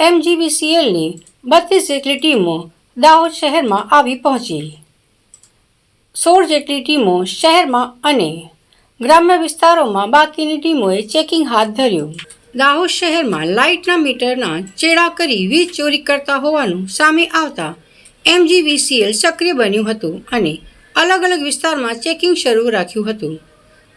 એમજીવીસીએલની બત્રીસ જેટલી ટીમો દાહોદ શહેરમાં આવી પહોંચી. સોળ જેટલી ટીમો શહેરમાં અને ગ્રામ્ય વિસ્તારોમાં બાકીની ટીમોએ ચેકિંગ હાથ ધર્યું. દાહોદ શહેરમાં લાઇટના મીટરના ચેડા કરી વીજ ચોરી કરતા હોવાનું સામે આવતા એમજીવીસીએલ સક્રિય બન્યું હતું અને અલગ અલગ વિસ્તારમાં ચેકિંગ શરૂ રાખ્યું હતું.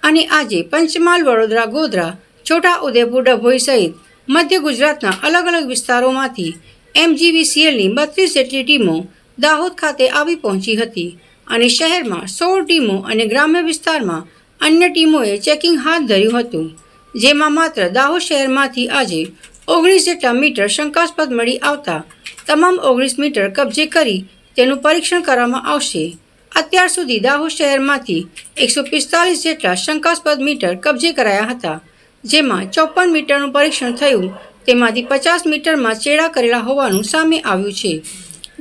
અને આજે પંચમહાલ, વડોદરા, ગોધરા, છોટા ઉદેપુર, ડભોઈ સહિત મધ્ય ગુજરાતના અલગ અલગ વિસ્તારોમાંથી એમજીવીસીએલની બત્રીસ જેટલી ટીમો દાહોદ ખાતે આવી પહોંચી હતી અને શહેરમાં સોળ ટીમો અને ગ્રામ્ય વિસ્તારમાં અન્ય ટીમોએ ચેકિંગ હાથ ધર્યું હતું, જેમાં માત્ર દાહોદ શહેરમાંથી આજે ઓગણીસ જેટલા મીટર શંકાસ્પદ મળી આવતા તમામ ઓગણીસ મીટર કબજે કરી તેનું પરીક્ષણ કરવામાં આવશે. અત્યાર સુધી દાહોદ શહેરમાંથી એકસો પિસ્તાલીસ જેટલા શંકાસ્પદ મીટર કબજે કરાયા હતા. જેમાં ચોપન મીટરનું પરીક્ષણ થયું. તેમાંથી પચાસ મીટરમાં ચેડા કરેલા હોવાનું સામે આવ્યું છે.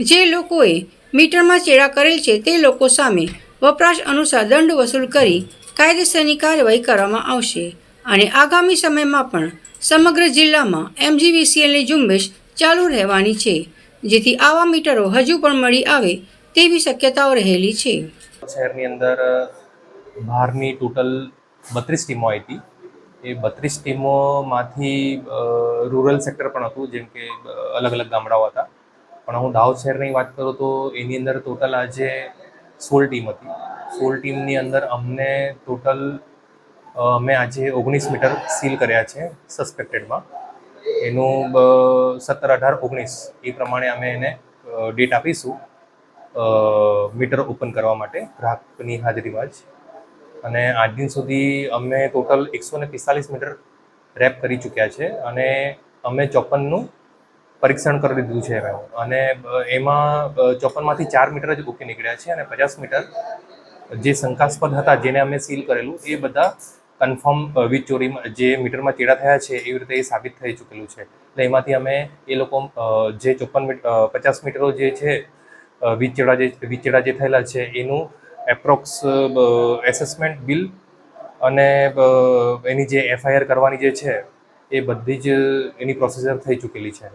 જે લોકોએ મીટરમાં ચેડા કરેલ છે તે લોકો સામે વપરાશ અનુસાર દંડ વસૂલ કરી કાયદેસરની કાર્યવાહી કરવામાં આવશે. અને આગામી સમયમાં પણ સમગ્ર જિલ્લામાં એમજીવીસીએલની ઝુંબેશ ચાલુ રહેવાની છે, જેથી આવા મીટરો હજુ પણ મળી આવે તેવી શક્યતાઓ રહેલી છે. શહેરની અંદર બહારની ટોટલ બત્રીસ ટીમો આવી હતી એ બત્રીસ ટીમોમાંથી રૂરલ સેક્ટર પણ હતું, જેમ કે અલગ અલગ ગામડાઓ હતા. પણ હું દાહોદ શહેરની વાત કરું તો એની અંદર ટોટલ આજે સોળ ટીમ હતી. સોળ ટીમની અંદર અમને ટોટલ મેં આજે ઓગણીસ મીટર સીલ કર્યા છે સસ્પેક્ટેડમાં એનું સત્તર અઢાર ઓગણીસ, એ પ્રમાણે અમે એને ડેટ આપીશું મીટર ઓપન કરવા માટે ગ્રાહકની હાજરીમાં જ. અને આજ દિન સુધી અમે ટોટલ એકસો ને પિસ્તાલીસ મીટર રેપ કરી ચૂક્યા છે અને અમે ચોપનનું પરીક્ષણ કરી દીધું છે એમ. અને એમાં ચોપનમાંથી ચાર મીટર જ ઓકે નીકળ્યા છે અને પચાસ મીટર જે શંકાસ્પદ હતા, જેને અમે સીલ કરેલું, એ બધા કન્ફર્મ વીજ ચોરીમાં, જે મીટરમાં ચેડા થયા છે, એવી રીતે એ સાબિત થઈ ચૂકેલું છે. એટલે એમાંથી અમે એ લોકો જે ચોપન પચાસ મીટરો જે છે વીજ ચેડા જે, વીજ ચેડા જે થયેલા છે, એનું એપ્રોક્સ એસેસમેન્ટ બિલ અને એની જે એફઆઈઆર કરવાની જે છે એ બધી જ એની પ્રોસેસર થઈ ચૂકેલી છે.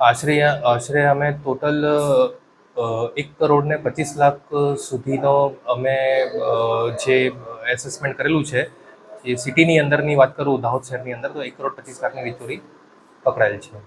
આશરે આશરે અમે ટોટલ એક કરોડ ને પચીસ લાખ સુધીનો અમે જે એસેસમેન્ટ કરેલું છે એ સિટીની અંદરની વાત કરું દાહોદ શહેરની અંદર તો એક કરોડ પચીસ લાખની વીજચોરી પકડાયેલ છે.